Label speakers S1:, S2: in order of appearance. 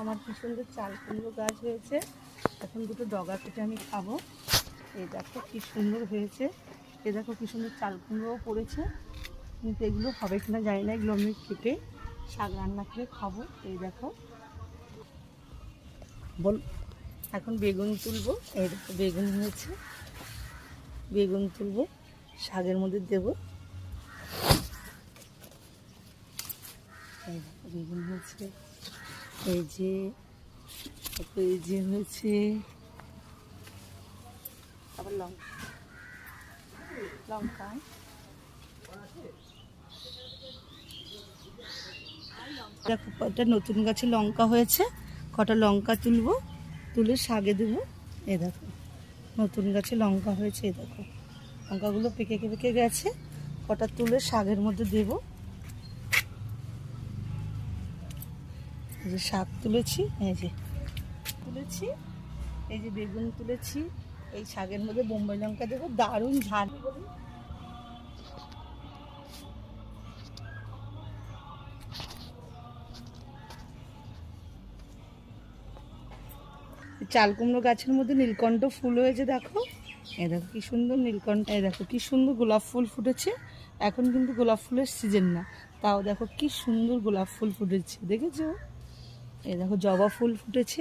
S1: আমার কি সুন্দর চাল কুমড়ো গাছ হয়েছে। এখন দুটো ডগা কেটে আমি খাব। এই দেখো কি সুন্দর হয়েছে। এ দেখো কি সুন্দর চাল কুমড়োও পড়েছে। কিন্তু এগুলো হবে কিনা জানি না, এগুলো আমি কেটে শাক রান্না করে খাব। এই দেখো। বল, এখন বেগুন তুলবো। এই দেখো, বেগুন হয়েছে। বেগুন তুলবো, শাকের মধ্যে দেবো। এই দেখো, বেগুন হয়েছে। এই যে তারপর এই যে হয়েছে। আবার লঙ্কা লঙ্কা দেখো কটা নতুন গাছে লঙ্কা হয়েছে কটা লঙ্কা তুলবো তুলে শাগে দেবো। এ দেখো নতুন গাছে লঙ্কা হয়েছে এ দেখো। লঙ্কাগুলো পেকে পেকে গেছে কটা তুলে শাকের মধ্যে দেবো। এই যে শাক তুলেছি, এই যে তুলেছি, এই যে বেগুন তুলেছি, এই শাকের মধ্যে বোম্বাই লঙ্কা দেবো, দারুণ ঝাল। চাল কুমড়ো গাছের মধ্যে নীলকণ্ঠ ফুল হয়েছে, দেখো। এই দেখো কি সুন্দর নীলকণ্ঠ এ দেখো কি সুন্দর গোলাপ ফুল ফুটেছে। এখন কিন্তু গোলাপ ফুলের সিজন না। তাও দেখো কি সুন্দর গোলাপ ফুল ফুটেছে, দেখেছ? এই দেখো জবা ফুল ফুটেছে